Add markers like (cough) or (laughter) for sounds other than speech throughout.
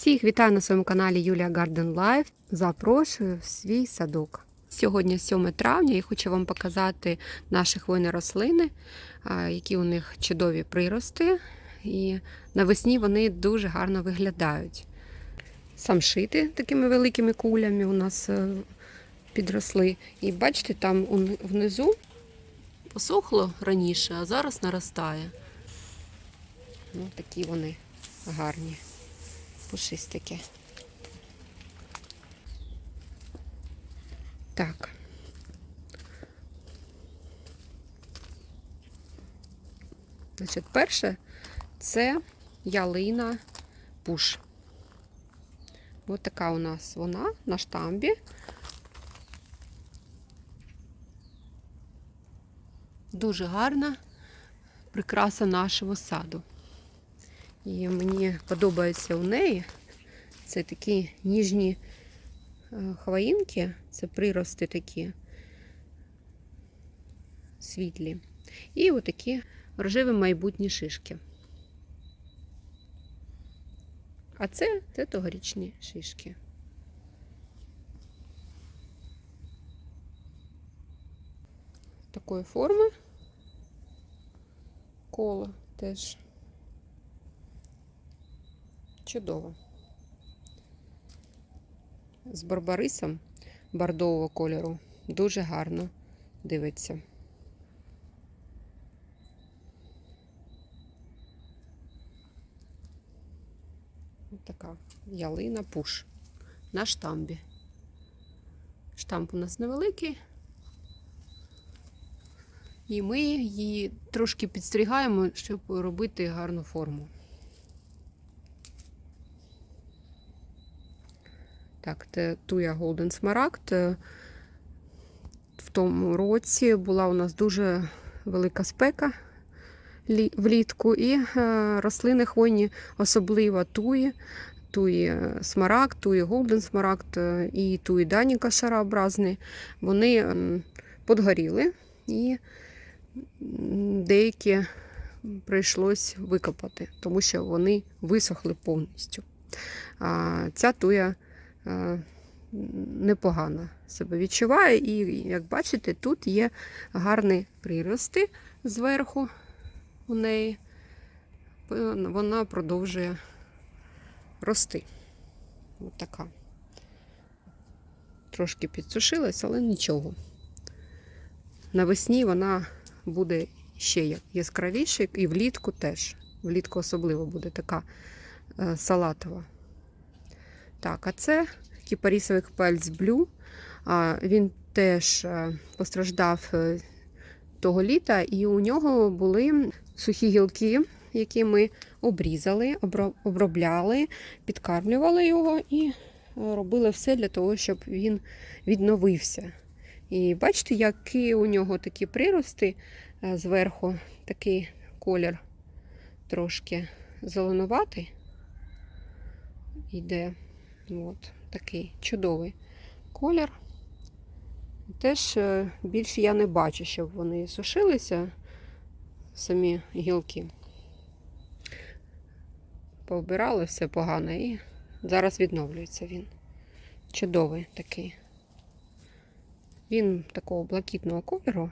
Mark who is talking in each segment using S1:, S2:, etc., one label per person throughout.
S1: Всіх вітаю на своєму каналі Юлія Garden Life. Запрошую в свій садок. Сьогодні 7 травня і хочу вам показати наші хвойні рослини, які у них чудові прирости. І навесні вони дуже гарно виглядають. Самшити такими великими кулями у нас е, підросли. І бачите, там внизу посохло раніше, а зараз наростає. Ну, такі вони гарні пушистики. Так. Значить, перше це ялина пуш. Ось така у нас вона на штамбі. Дуже гарна прикраса нашого саду. І мені подобається у неї. Це такі ніжні е, хвоїнки, це прирости такі світлі. І отакі рожеві майбутні шишки. А це, це тогорічні шишки. Такої форми коло теж. Чудово. З барбарисом бордового кольору дуже гарно дивиться. Ось така ялина пуш на штамбі. Штамп у нас невеликий. І ми її трошки підстрігаємо, щоб робити гарну форму. Так, це туя Smaragd. Е, В тому році була у нас дуже велика спека влітку, і е, рослини хвойні, особливо туї, туї е, смарагд, туї Golden смарагд е, і туї Даніка шарообразний, вони подгоріли і деякі прийшлось викопати, тому що вони висохли повністю. А ця туя е, непогано себе відчуває. І, як бачите, тут є гарні прирости зверху у неї. Вона продовжує рости. Ось така. Трошки підсушилась, але нічого. Навесні вона буде ще я- яскравіша, і влітку теж. Влітку особливо буде така е, салатова. Так, а це кіпарісовий пальць блю. Він теж е, постраждав е, того літа, і у нього були сухі гілки, які ми обрізали, обробляли, підкармлювали його і е, робили все для того, щоб він відновився. І бачите, які у нього такі прирости зверху, такий колір трошки зеленуватий йде. От, такий чудовий колір. Теж е, більше я не бачу, щоб вони сушилися, самі гілки. Повбирали все погано і зараз відновлюється він. Чудовий такий. Він такого блакитного кольору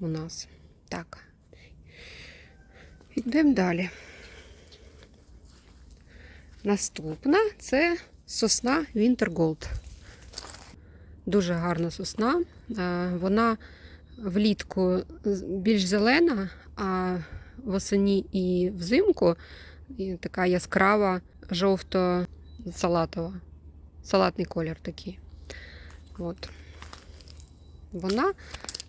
S1: у нас. Так. Йдемо далі. Наступна це сосна Gold. Дуже гарна сосна. Е, Вона влітку більш зелена, а восені і взимку така яскрава жовто-салатова. Салатний колір такий. От. Вона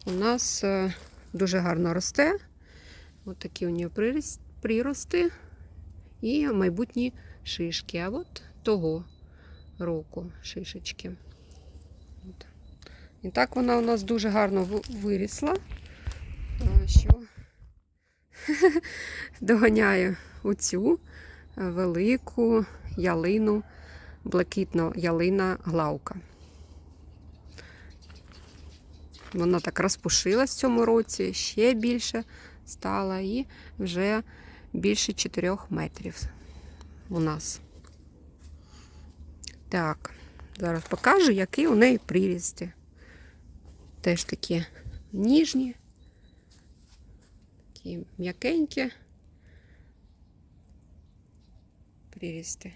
S1: у нас е, дуже гарно росте. От такі у нього прирости і майбутні шишки. А от того року шишечки. От. І так вона у нас дуже гарно вирісла, що (laughs) доганяє оцю е, велику ялину, блакитно ялина главка. Вона так розпушилась в цьому році, ще більше стала і вже більше 4 метрів у нас. Так, зараз покажу, які у неї прирісти. Теж такі ніжні, такі м'якенькі прирісти.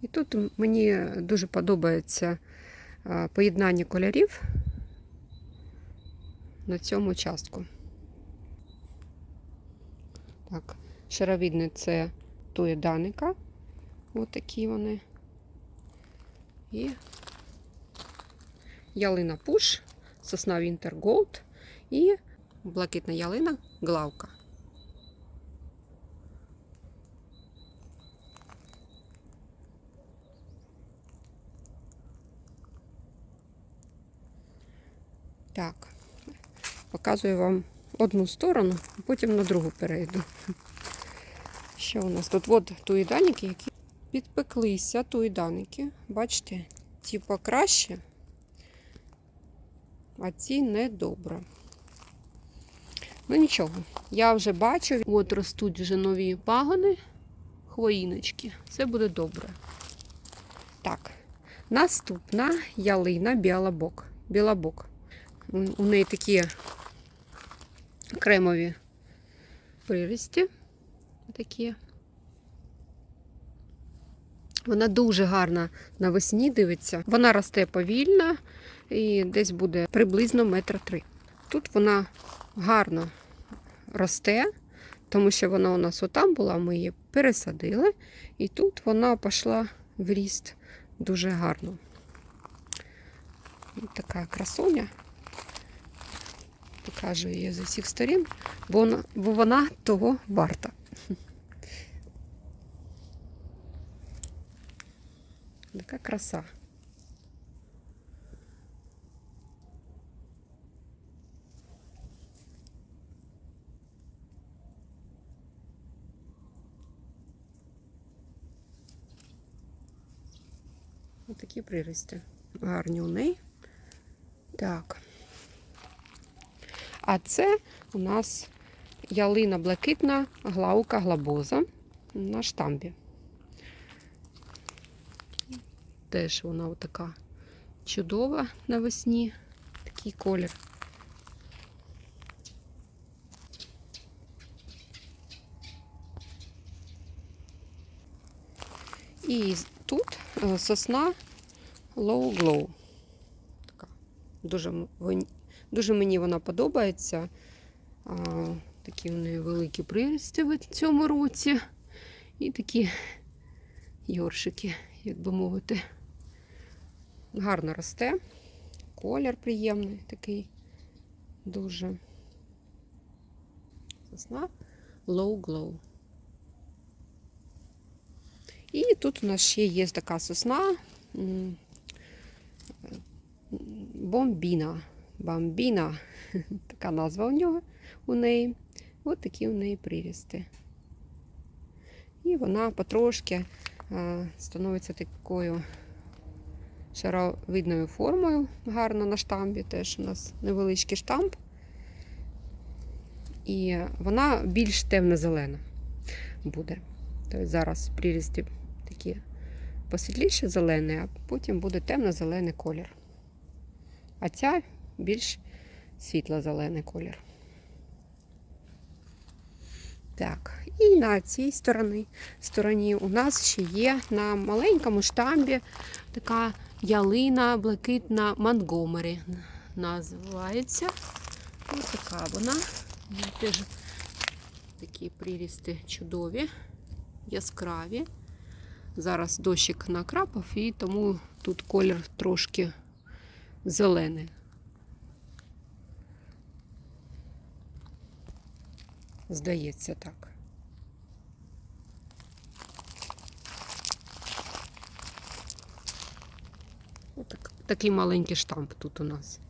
S1: І тут мені дуже подобається поєднання кольорів на цьому частку. Так, шаровідне це тує даника. Ось такі вони. І ялина пуш, сосна Вінтер Голд і блакитна ялина главка. Так, показую вам одну сторону, а потім на другу перейду. Що у нас тут? От туїданики, які підпеклися, туїданики. Бачите, ті покраще, а ці недобре. Ну нічого, я вже бачу, от ростуть вже нові пагони, хвоїночки. Все буде добре. Так, наступна ялина білобок. Білобок. У неї такі кремові прирісті. Такі. Вона дуже гарна навесні дивиться. Вона росте повільно і десь буде приблизно метр три. Тут вона гарно росте, тому що вона у нас отам була, ми її пересадили, і тут вона пішла в ріст дуже гарно. Ось така красуня. Покажу її з усіх сторін, бо вона, бо вона того варта. Така краса. Ось такі прирости. Гарні у неї. Так. А це у нас ялина блакитна глаука глабоза на штамбі. Теж вона така чудова навесні, такий колір. І тут е, сосна Glow. Така. Дуже, дуже мені вона подобається. А, такі в неї великі прирости в цьому році. І такі йоршики, як би мовити. Гарно росте. Колір приємний такий. Дуже. Сосна Low Glow. І тут у нас ще є така сосна бомбіна. Бомбіна. (laughs) Така назва у нього у неї. Ось такі у неї прирісти. І вона потрошки становиться такою шаровидною формою, гарно на штамбі. Теж у нас невеличкий штамп. І вона більш темно-зелена буде. Тобто зараз прирісти такі посвітліші зелені, а потім буде темно-зелений колір. А ця більш світло-зелений колір. Так, і на цій стороні, стороні у нас ще є на маленькому штамбі така ялина блакитна Монгомері називається. Ось така вона. Теж такі прирісти чудові, яскраві. Зараз дощик накрапав, і тому тут колір трошки зелений. Здається так. Такий маленький штамп тут у нас.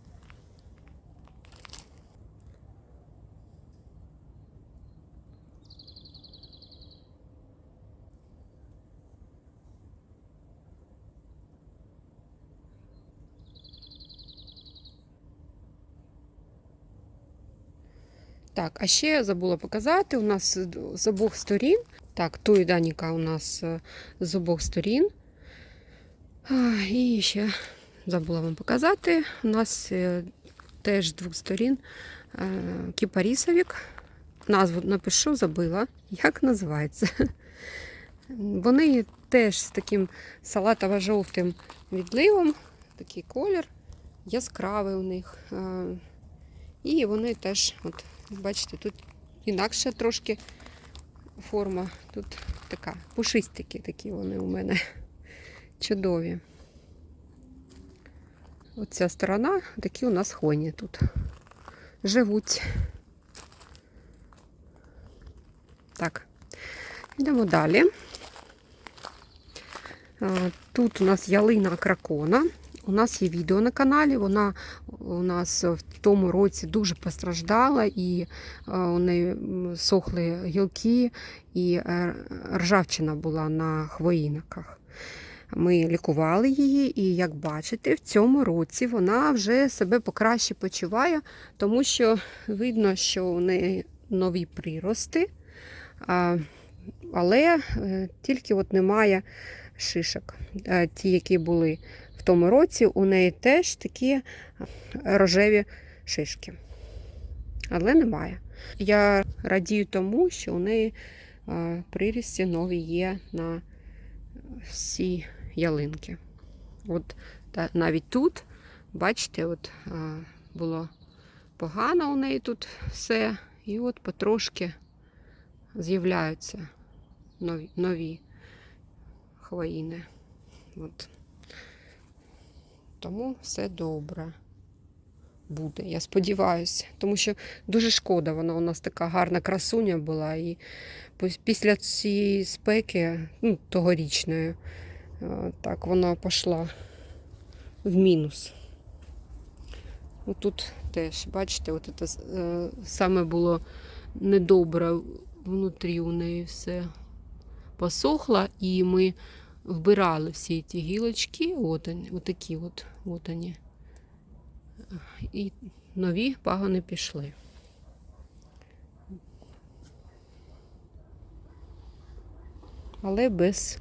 S1: Так, а ще забула показати, у нас з- з обох сторін. Так, ту і Даніка у нас е, з обох сторін. І ще забула вам показати. У нас е, теж з двох сторін е, кіпарісовік. Назву напишу, забила. Як називається? Вони теж з таким салатово-жовтим відливом, такий колір, яскравий у них. Е, І вони теж, от, бачите, тут інакша трошки форма. Тут така пушистики такі вони у мене чудові. Оця сторона, такі у нас хвойні тут живуть. Так, йдемо далі. Тут у нас ялина кракона. У нас є відео на каналі. Вона у нас в тому році дуже постраждала, і е, у неї сохли гілки, і е, ржавчина була на хвоїнках. Ми лікували її, і як бачите, в цьому році вона вже себе покраще почуває, тому що видно, що у неї нові прирости, але е, тільки от немає шишок. Ті, які були тому році, у неї теж такі рожеві шишки. Але немає. Я радію тому, що у неї прирісті нові є на всі ялинки. От та, навіть тут, бачите, от е, було погано у неї тут все, і от потрошки з'являються нові, нові хвоїни. От. Тому все добре буде, я сподіваюся. Тому що дуже шкода, вона у нас така гарна красуня була. І після цієї спеки, ну, тогорічної, е, так вона пішла в мінус. Тут теж, бачите, от це е, саме було недобре внутрі у неї все посохло, і ми вбирали всі ці гілочки, от вони, отакі от, от вони. І нові пагони пішли. Але без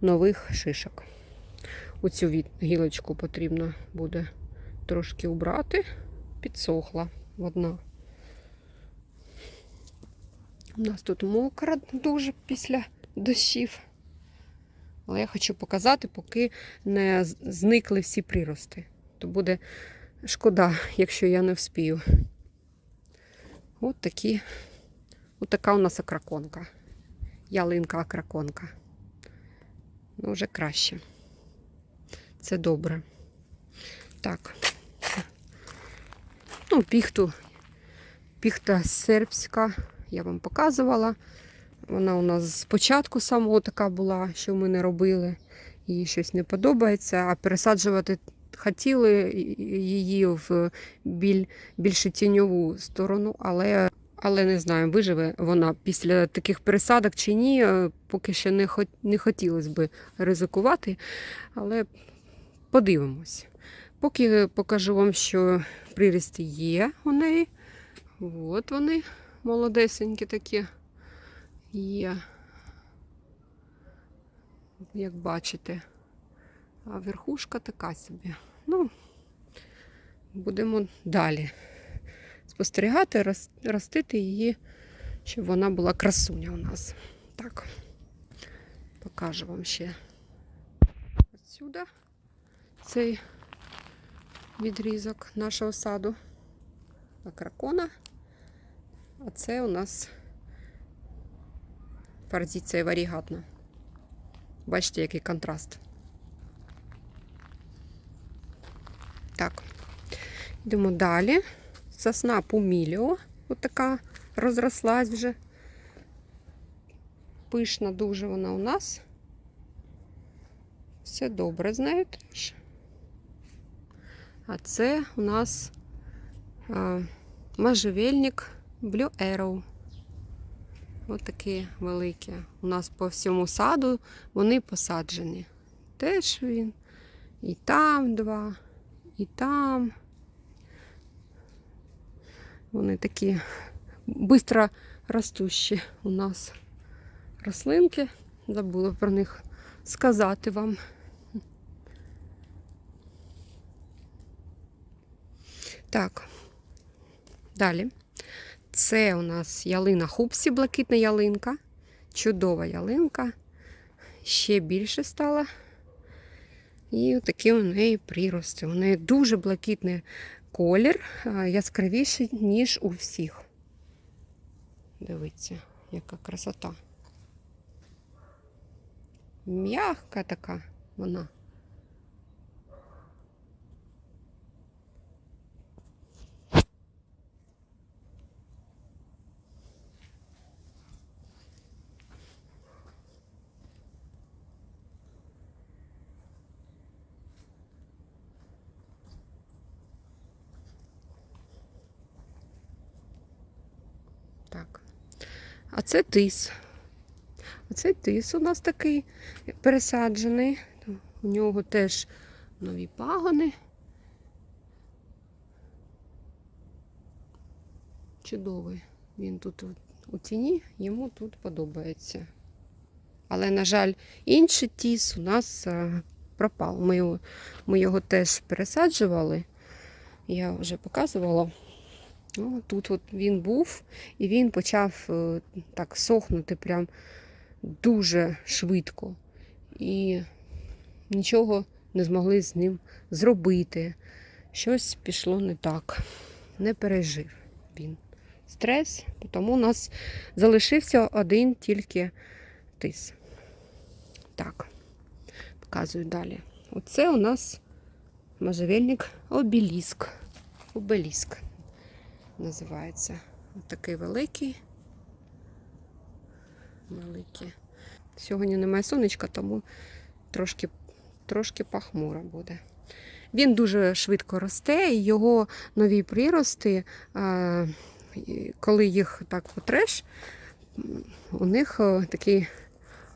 S1: нових шишок. Оцю гілочку потрібно буде трошки убрати, підсохла одна. У нас тут мокро дуже після дощів. Але я хочу показати, поки не зникли всі прирости. То буде шкода, якщо я не вспію. От такі. От така у нас акраконка. Ялинка акраконка. Ну, вже краще. Це добре. Так. Ну, піхту. Піхта сербська, я вам показувала. Вона у нас спочатку самого така була, що ми не робили. Їй щось не подобається, а пересаджувати хотіли її в біль, більше тіньову сторону, але, але не знаю, виживе вона після таких пересадок чи ні. Е, Поки ще не, хот, не хотілося би ризикувати, але подивимось. Поки покажу вам, що прирісти є у неї. От вони, молодесенькі такі є. Як бачите. Верхушка така собі. Ну, будемо далі спостерігати, ростити її, щоб вона була красуня у нас. Так, покажу вам ще отсюда цей відрізок нашого саду. Акракона. А це у нас форзиція варігатна. Бачите, який контраст. Так, йдемо далі. Сосна пуміліо. Ось така розрослась вже. Пишна дуже вона у нас. Все добре з теж. А це у нас а, можжевельник Blue Arrow. Ось такі великі. У нас по всьому саду вони посаджені. Теж він. І там два, і там. Вони такі бистро ростущі у нас рослинки. Забула про них сказати вам. Так, далі. Це у нас ялина хупсі, блакитна ялинка. Чудова ялинка. Ще більше стала. І такі у неї прирости. У неї дуже блакитний колір, яскравіший, ніж у всіх. Дивіться, яка красота. М'яка така вона. Так. А це тис. Оцей тис у нас такий пересаджений. У нього теж нові пагони. Чудовий. Він тут у- тіні, йому тут подобається. Але, на жаль, інший тіс у нас пропав. Ми ми його теж пересаджували. Я вже показувала. Ну, тут от він був, і він почав е, так сохнути прям дуже швидко. І нічого не змогли з ним зробити. Щось пішло не так. Не пережив він стрес, тому у нас залишився один тільки тис. Так, показую далі. Оце у нас можжевельник обеліск. Обеліск називається. Ось такий великий. Великий. Сьогодні немає сонечка, тому трошки, трошки пахмуро буде. Він дуже швидко росте, і його нові прирости, коли їх так потреш, у них е, такий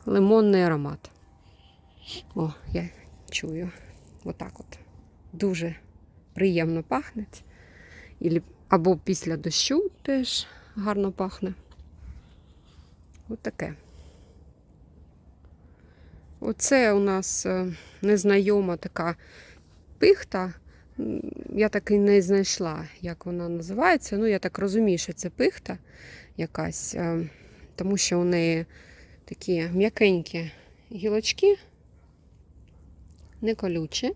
S1: лимонний аромат. О, я чую. Отак от. Дуже приємно пахне. Ілі- Або після дощу теж гарно пахне. Ось таке. Оце у нас е, незнайома така пихта. Я так і не знайшла, як вона називається. Ну, я так розумію, що це пихта якась, е, тому що у неї такі м'якенькі гілочки, не колючі.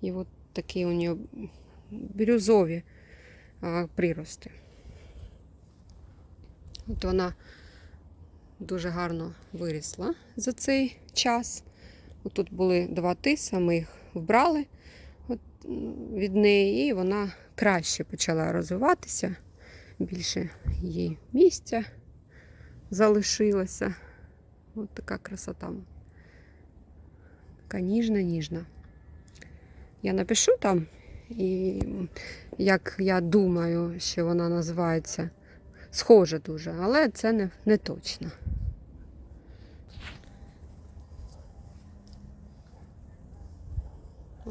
S1: І от такі у нього бірюзові прирости. От вона дуже гарно вирісла за цей час. Тут були два тиса, ми їх вбрали від неї, і вона краще почала розвиватися. Більше їй місця залишилося. От така красота. Така ніжна, ніжна. Я напишу там, і як я думаю, що вона називається. Схоже дуже, але це не, не точно.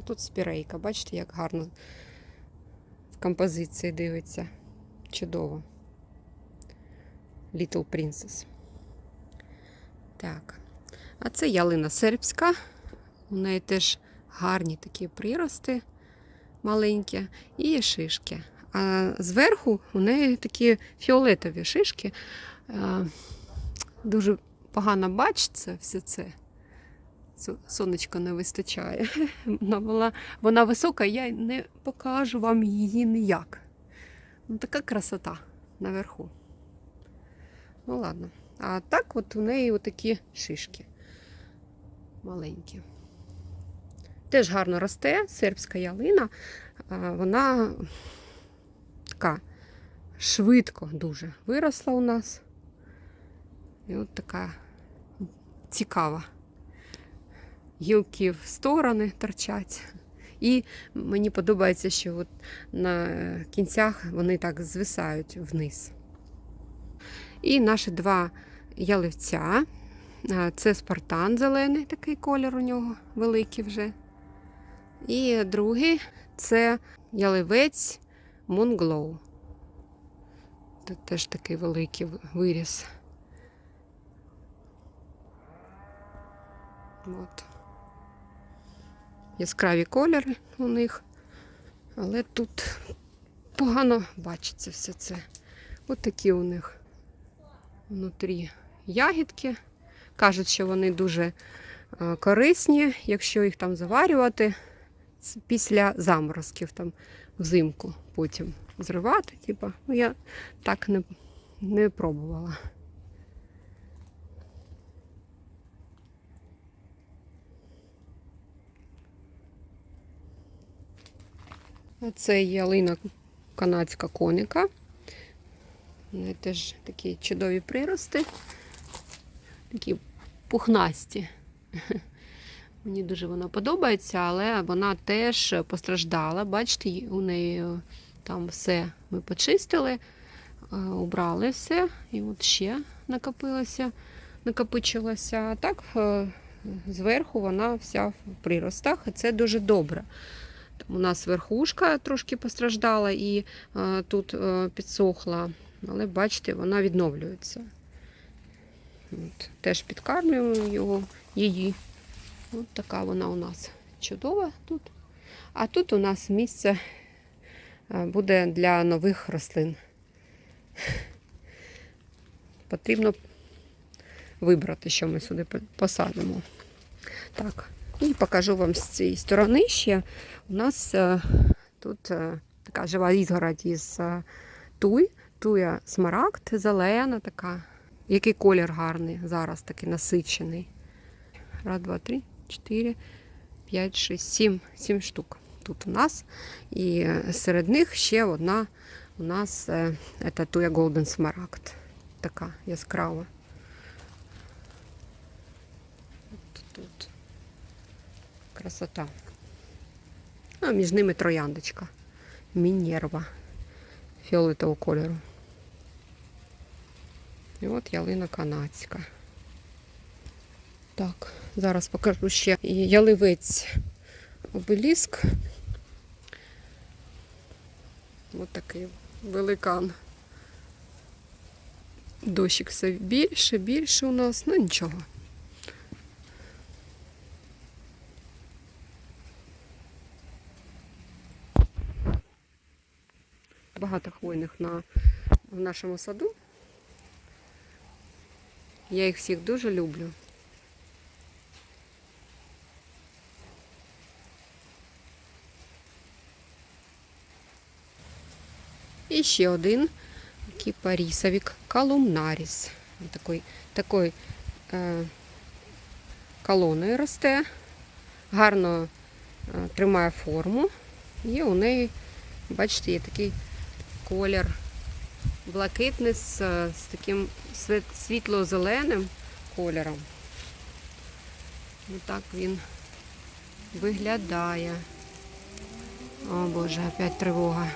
S1: Тут спірейка, бачите, як гарно в композиції дивиться. Чудово. Little Princess. Так. А це ялина сербська. У неї теж гарні такі прирости маленькі і шишки. А зверху у неї такі фіолетові шишки. Дуже погано бачиться все це. Со- Сонечко не вистачає. (laughs) Вона, була, вона висока, я не покажу вам її ніяк. Ну, така красота наверху. Ну ладно. А так от у неї отакі шишки маленькі. Теж гарно росте, сербська ялина. Вона така швидко дуже виросла у нас. І от така цікава. Гілки в сторони торчать. І мені подобається, що от на кінцях вони так звисають вниз. І наші два яливця. Це спартан зелений, такий колір у нього великий вже. І другий це яливець Монглоу. Це теж такий великий виріс. От. Яскраві кольори у них, але тут погано бачиться все це. От такі у них внутрі ягідки. Кажуть, що вони дуже е, корисні, якщо їх там заварювати після заморозків там взимку потім зривати. Типа. Ну, я так не, не пробувала. Це ялина канадська коника. Вони теж такі чудові прирости, такі пухнасті. Мені дуже вона подобається, але вона теж постраждала. Бачите, у неї е, там все ми почистили, е, убрали все, і от ще накопилося, накопичилося. А так е, зверху вона вся в приростах, і це дуже добре. Там у нас верхушка трошки постраждала і тут підсохла, але бачите, вона відновлюється. От, теж підкармлюємо його, її. От така вона у нас чудова тут. А тут у нас місце е, буде для нових рослин. Потрібно вибрати, що ми сюди посадимо. Так, і покажу вам з цієї сторони ще. У нас е, тут е, така жива ізгородь із туй, туя смарагд, зелена така. Який колір гарний зараз такий насичений. Раз, два, три, чотири, п'ять, шість, сім. Сім штук тут у нас. І серед них ще одна у нас е, Golden Смарагд. Така яскрава. От тут. Красота. А між ними трояндочка. Мінерва фіолетового кольору. І от ялина канадська. Так, зараз покажу ще яливець обеліск. Ось такий великан. Дощик все більше, більше у нас, ну нічого. Багато хвойних на, в нашому саду. Я їх всіх дуже люблю. Ще один кіпарісовік колумнаріс. Такий, такий е, колоною росте, гарно е, тримає форму. І у неї, бачите, є такий колір блакитний з, з таким світло-зеленим кольором. Отак він виглядає. О Боже, опять тривога.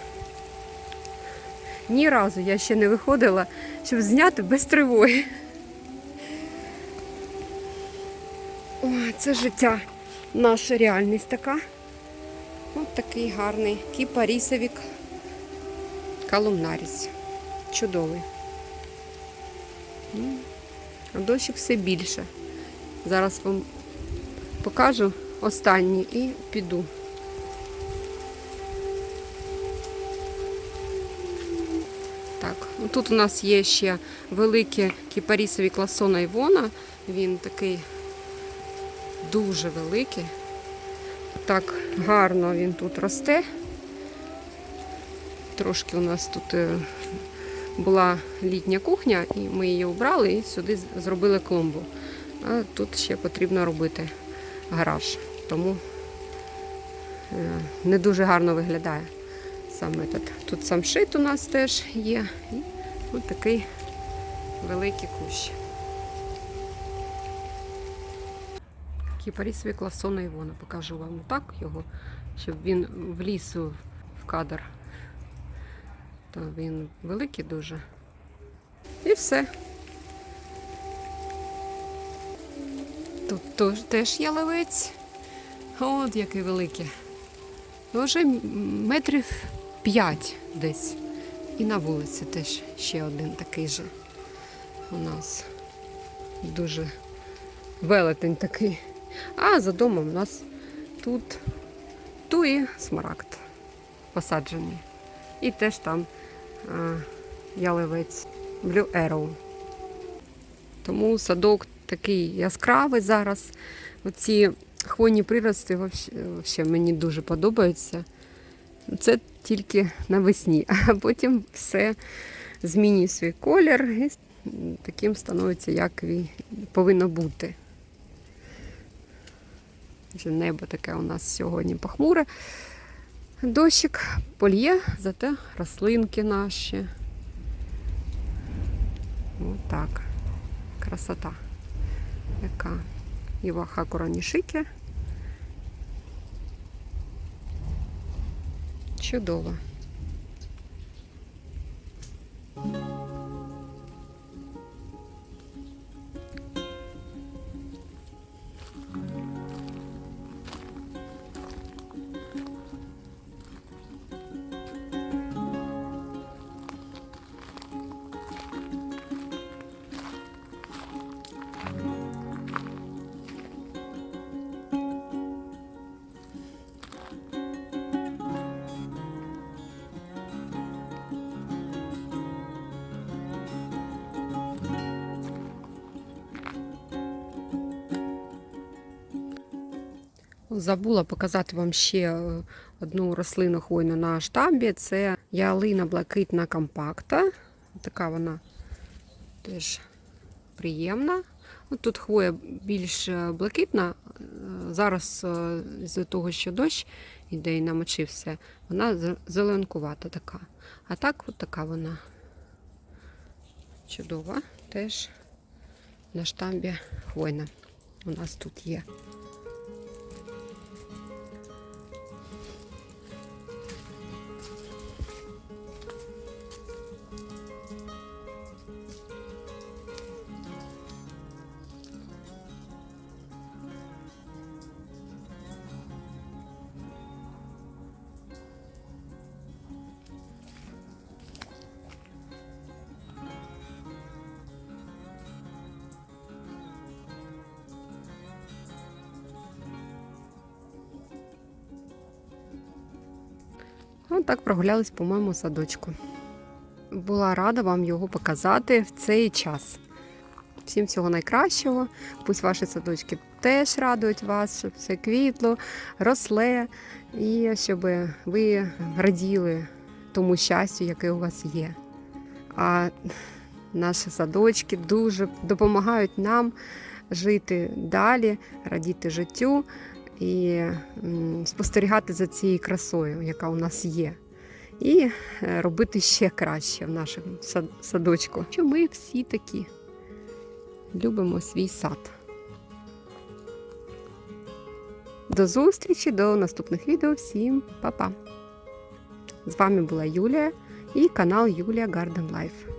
S1: Ні разу я ще не виходила, щоб зняти без тривоги. О, це життя, наша реальність така. Ось такий гарний кіпарісовік колумнаріс. Чудовий. Ну, А дощик все більше. Зараз вам покажу останній і піду. Тут у нас є ще великі кіпарісові класона Івона. Він такий дуже великий. Так гарно він тут росте. Трошки у нас тут е, була літня кухня, і ми її обрали і сюди зробили клумбу. А тут ще потрібно робити гараж. Тому е, не дуже гарно виглядає саме тут. Тут самшит у нас теж є. І ось такий великий кущ. Кіпарісові класона Івона. Покажу вам так його, щоб він вліз в кадр. То він великий дуже. І все. Тут теж, теж яловець. От який великий. Вже метрів 5 десь. І на вулиці теж ще один такий же у нас дуже велетень такий. А за домом у нас тут туї смарагд посаджений. І теж там а, яливець Blue Arrow. Тому садок такий яскравий зараз. Оці хвойні прирости вообще, вообще мені дуже подобаються. Це тільки навесні, (laughs) а потім все змінює свій колір і таким становиться, як повинно бути. Вже небо таке у нас сьогодні похмуре. Дощик польє, зате рослинки наші. Отак. Красота. Яка Іваха Коронішики. Чудово. Забула показати вам ще е, одну рослину хвойну на штамбі. Це ялина блакитна компакта. Така вона теж приємна. Тут хвоя більш е, блакитна. Е, Зараз з-за того, що дощ іде і намочився, вона зеленкувата така. А так, от така вона чудова. Теж на штамбі хвойна. У нас тут є. Прогулялись по моєму садочку. Була рада вам його показати в цей час. Всім всього найкращого. Пусть ваші садочки теж радують вас, щоб все квітло, росле, і щоб ви раділи тому щастю, яке у вас є. А наші садочки дуже допомагають нам жити далі, радіти життю і спостерігати за цією красою, яка у нас є. І е, робити ще краще в нашому садочку. Що ми всі такі любимо свій сад. До зустрічі, до наступних відео. Всім па-па! З вами була Юлія і канал Юлія Garden Life.